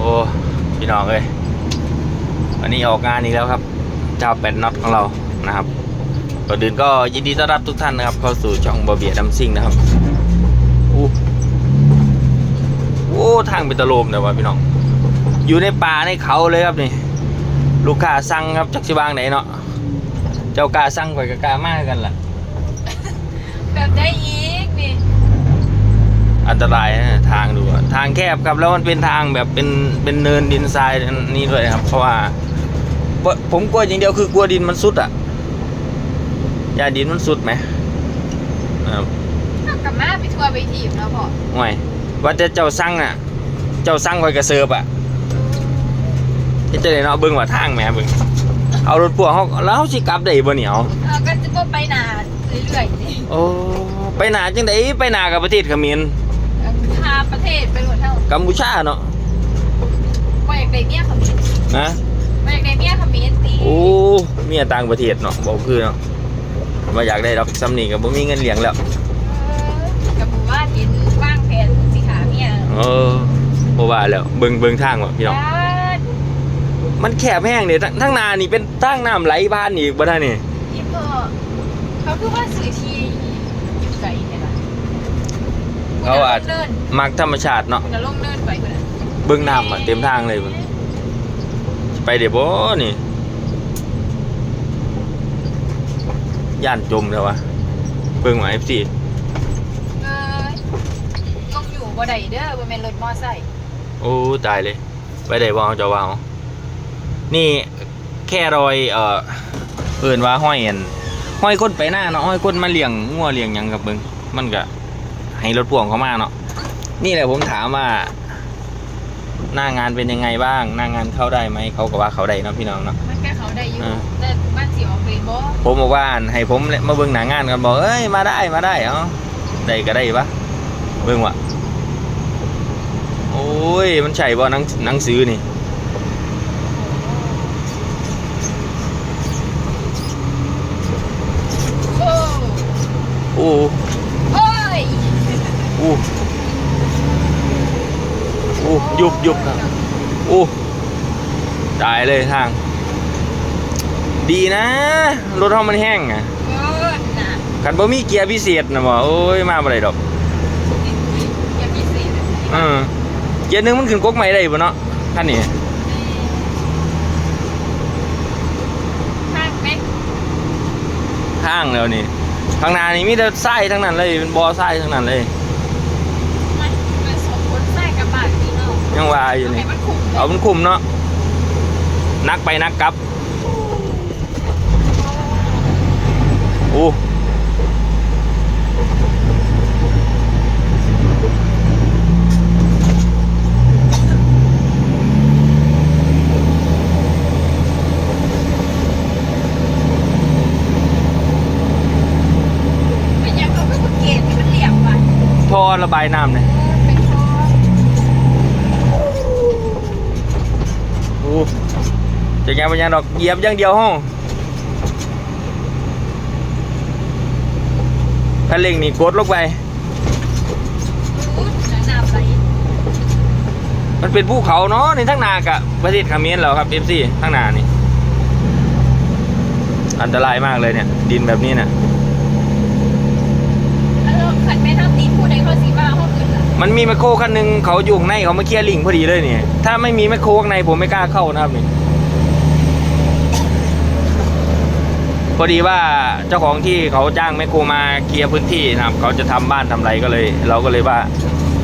โอ้พี่น้องเอ้ยวันนี้ออกงานอีกแล้วครับเจ้าเป็ดน็อตของเรานะครับก่อนอื่นก็ยินดีต้อนรับทุกท่านนะครับ เข้าสู่ช่องบอเบียดัมซิงนะครับอู้โอ้ทางเป็นตะโลมเลยวะพี่น้อง อยู่ในป่าในเขาเลยครับนี่ ลูกค้าสั่งครับจักชิบางไหนเนาะเจ้ากาสั่งไปกับกามากกันล่ะ แบบได้อีกนี่ อันตรายนะทางดูอะทางแคบครับแล้วมันเป็นทางแบบเป็นเป็นเนินดินทรายนี่ด้วยครับ เพราะว่าเพราะผมกลัวอย่างเดียวคือกลัวดินมันสุดอะยาดินมันสุดไหมครับเอากลับมาไปทัวร์ไปทีมแล้วพอห่วยว่าแต่เจ้าสั่งอะ เจ้าสั่งไว้กระเซิร์ฟอะเฮ็ดจะได้เนาะเบิ่งว่าทางแหม่เบิ่งเอารถพ่วงเขาแล้วเขาสิกลับได้บ่เหนียวเอาก็จะก็ไปนานเรื่อยๆนี่โอ้ไปหนาจังไดไปหนากับประเทศเขมร พาประเทศไปหมดเท่ากัมพูชาเนาะว่าอยากได้เมียเขมิ้นนะว่าอยากได้เมียเขมิ้นตีโอ้เมียต่างประเทศเนาะบอกคือเนาะว่าอยากได้ดอกซ้ำนี่ก็บ่มีเงินเลี้ยงแล้วกับหมู่บ้านเห็นว่างแผนสิหาเมียเออบ่ว่าแล้วเบิ่งเบิ่งทางว่ะพี่น้องบ้านมันแคบแห้งเนี่ยทั้งทั้งนานี่เป็นทางน้ำไหลบ้านอีกบ่ได้นี่นี่พ่อเขาคือว่าสื่อทีอยู่ไกลเนี่ยนะ เขาอาจเนินมักธรรมชาติเนาะคุณจะลงเนินไปคุณนะเบิ่งน้ำอะเต็มทางเลยมันไปเดี๋ยวบ่นี่ย่านจมแล้ววะเบิ่งว่า FC เอ้ยลงอยู่บ่ได้เด้อบ่แม่นรถมอไซค์โอ้ตายเลย ไปได้บ่เอาเจะว่าเอานี่แค่รอยเอ่อเอิ้นว่าห้อยอันห้อยคนไปหน้าเนาะห้อยคนมาเลี้ยงงัวเลี้ยงหยังกับเบิ่งมันก็ ให้รถพ่วงเขามาเนาะนี่แหละผมถามว่า หน้างานเป็นยังไงบ้าง หน้างานเข้าได้ไหมเขาก็ว่าเขาได้เนาะพี่น้องเนาะมันแค่เขาได้อยู่อ่าแต่บ้านสิออกเลยบ่ผมบอกว่าให้ผมมาเบิ่งหน้างานกันบอกเอ้ยมาได้มาได้เอ้าได้ก็ได้ปะเบิ่งว่ะโอ้ยมันใช่บ่หนังหนังสือนี่ โอ้ โอ้ โอ้ย โอ้โอ้ ยุบยุบครับโอ้ตายเลยทาง ดีนะ รถเขามันแห้งอะเออน่ะคันบ่มีเกียร์พิเศษนะบ่โอ้ยมาบ่ได้ดอกอย่ามีสิเออเกียร์หนึงมันขึ้นกกใหม่ได้บ่เนาะคันนี้ข้างไหมทางแล้วนี่ข้างหน้านี่มีแต่ทรายทั้งนั้นเลยเป็นบ่อทรายทั้งนั้นเลย มันมันสองคนใส่กับบาทนี่เนาะ ยังว่าอยู่เอาให้นี่มันคุ้มลยเอามันคุมเนาะนักไปนักกลับโอ้เป็นยังเขาก็สังเกตที่มันเหลี่ยมว่ะท่อระบายน้ำเนี่ย เป็นคอ โอ้ จะยังไปยังดอกเหยียบอย่างเดียวห้องคันเร่งนี่กดลงไปอู้น้ำไหลมันเป็นภูเขาเนาะในทั้งนากะประเทศคาเมรแล้วครับเอฟซีทั้งนานี่ อันตรายมากเลยเนี่ย ดินแบบนี้เนี่ย แล้วเราขันแม่น้ำตีผู้ใดเขาสีบ้าห้องอื่นล่ะ มันมีแมคโครคันหนึ่งเขาอยู่ข้างในเขามาเคลียร์ลิงพอดีเลยเนี่ยถ้าไม่มีแมคโครข้างในผมไม่กล้าเข้านะครับนี่พอดีว่าเจ้าของที่เขาจ้างแมคโครมาเคลียร์พื้นที่นะครับ เขาจะทำบ้านทำไรก็เลย เราก็เลยว่า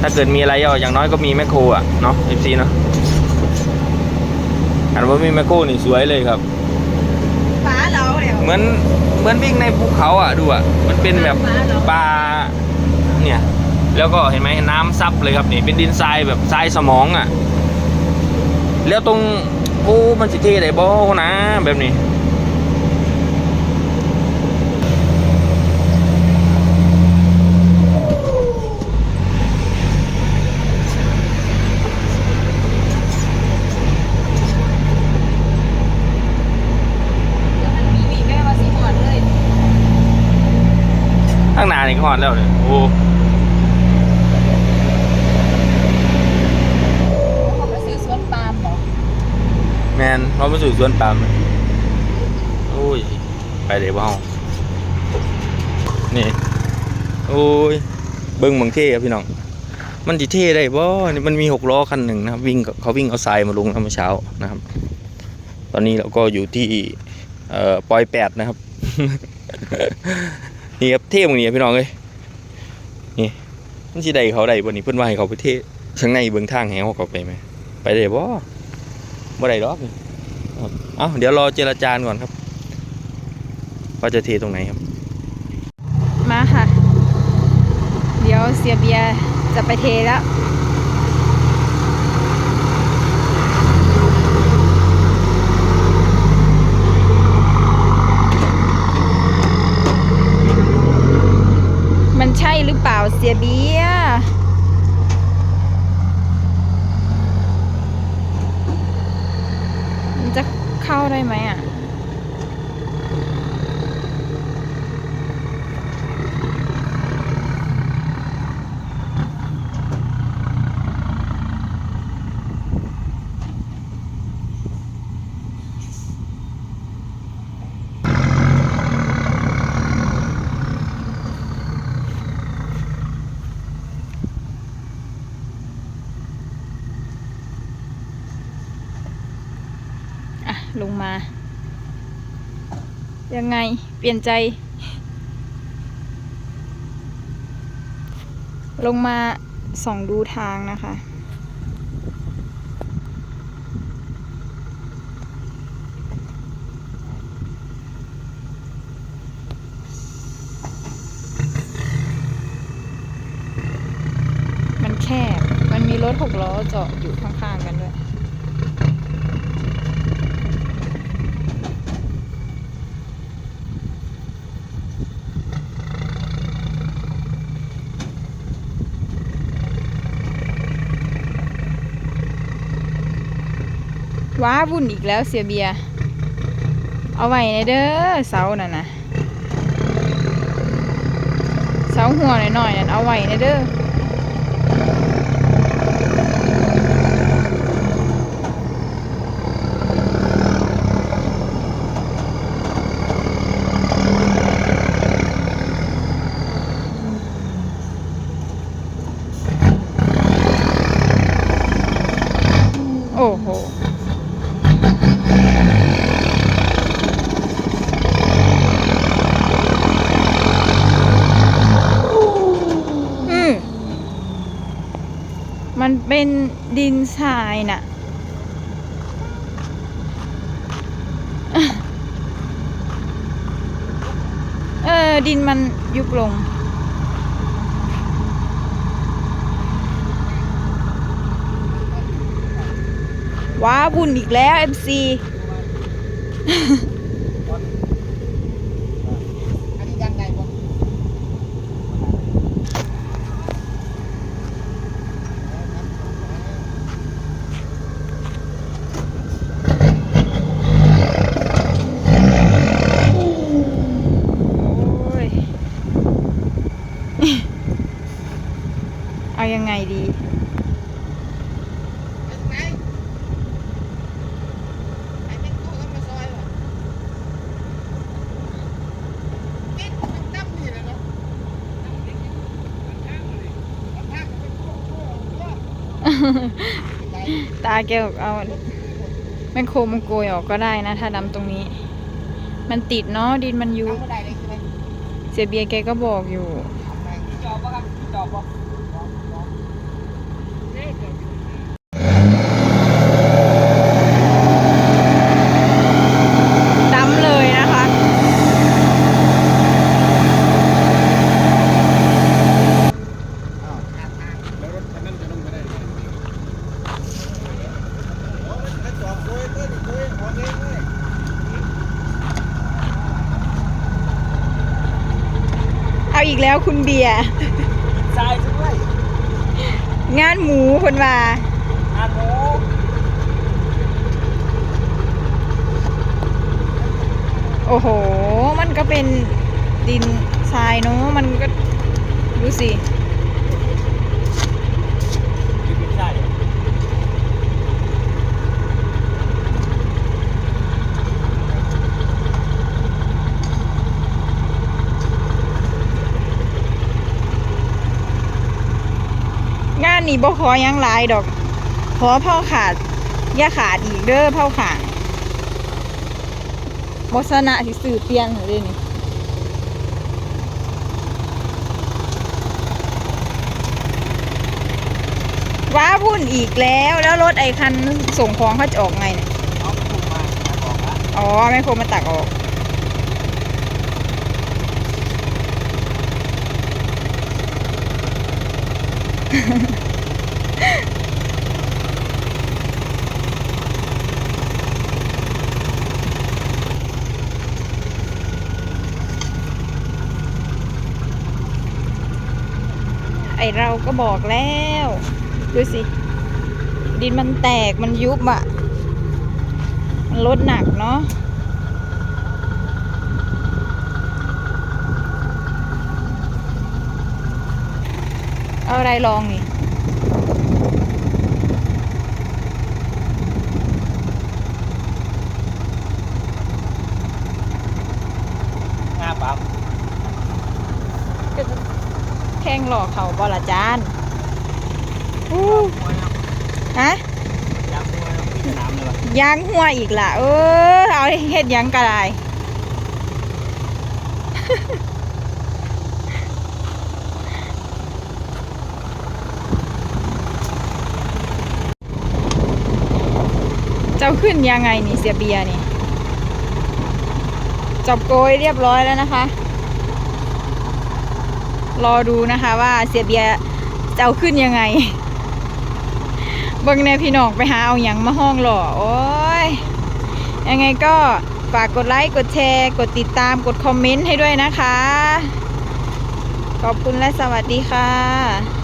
ถ้าเกิดมีอะไรก็อย่างน้อยก็มีแมคโครอะเนาะเอฟซีเนาะอันว่ามีแมคโครนี่สวยเลยครับฟ้าเราเดี๋ยวเหมือนเหมือนวิ่งในภูเขาอะดูอะมันเป็นแบบปลาเนี่ย แล้วก็เห็นไหมน้ำซับเลยครับนี่เป็นดินทรายแบบทรายสมองอะ แล้วตรงโอ้มันสิเท่ได้บ่นะแบบนี้แล้วมันมีวีแมวสีหอนเลยข้างหน้านี่ก็ฮอดแล้วเนี่ยโอ้ เขาไปซื้อสวนป แมนเรามาสู่สวนปามโอ้ย ไปเดี๋ยวเฮานี่ โอ้ย เบิ้งเมืองเท่ครับพี่น้อง มันจิเท่ได้บ่นี่มันมีหกล้อคันหนึ่งนะครับ วิ่งเขาวิ่งเอาทรายมาลงเมื่อเช้านะครับ ตอนนี้เราก็อยู่ที่เอ่อปอยแปดนะครับ นี่ครับเท่หมึงนี่พี่น้องเอ้ยนี่มันสิได้เขาได้บ่นี่เพิ่นว่าให้เขาไปเท่ข้างในเบิ่งทางให้เขาเขาไปไหม ไปได้บ่ บ่ได้ดอกนี่ครับเอ้าเดี๋ยวรอเจรจาก่อนครับว่าจะเทตรงไหนครับ มาค่ะ เดี๋ยวเสียเบียจะไปเทแล้ว มันใช่หรือเปล่าเสียเบียร์มันจะเข้าได้ไหมอะ อะ ลงมา ยังไงเปลี่ยนใจ ลงมาส่องดูทางนะคะ มันแคบ มันมีรถหกล้อจอดอยู่ข้างๆกันด้วย ว้าวุ่นอีกแล้วเสียเบีย เอาไว้ในเด้อเสาน่ะนะเสาหัวหน่อยๆนั่นเอาไว้ในเด้อโอ้โห อืม มัน เป็นดินทรายน่ะ เออ ดินมันยุบลง ว้าบุญอีกแล้ว MC โตาแกบอกเอาแม่โครมันโกยออกก็ได้นะ ถ้าดำตรงนี้ มันติดเนาะดินมันยุบเสียเบียร์แกก็บอกอยู่ดำเลยนะคะ เอีกแล้วคุณเบียร์ทรายซะด้วยงานหมูคนว่างานหมูโอ้โห มันก็เป็นดินทรายเนาะมันก็ดูสิ นี่บ่ขอยังลายดอก ขอเผาขาดอย่าขาดอีกเด้อเผาขางบสนะสิสื่อเปลี่ยนเลยนี่ว้าวุ่นอีกแล้วแล้วรถไอ้คันส่งของเขาจะออกไงเนี่ยอ๋อแม่โครมาตักออก ไอเราก็บอกแล้ว ดูสิ ดินมันแตกมันยุบอะมันลดหนักเนาะเอาอะไรลองนี่ งาปั๊บ แข่งหลอกเขา บอละจานอู้มวยครับฮะยางมวยครับที่สนามเลยว่ะยางหัวอีกล่ะ เออ เอาเฮ็ดหยังกระไดเจ้าขึ้นยังไงนี่เสียเบียร์นี่จบโกยเรียบร้อยแล้วนะคะ รอดูนะคะว่าเสียเบียจะเอาขึ้นยังไงเบิ่งแน่พี่น้องไปหาเอาอยังมาห้องหล่อโอ้ยยังไงก็ฝากกดไลค์กดแชร์ กดติดตามกดคอมเมนต์ให้ด้วยนะคะ ขอบคุณและสวัสดีค่ะ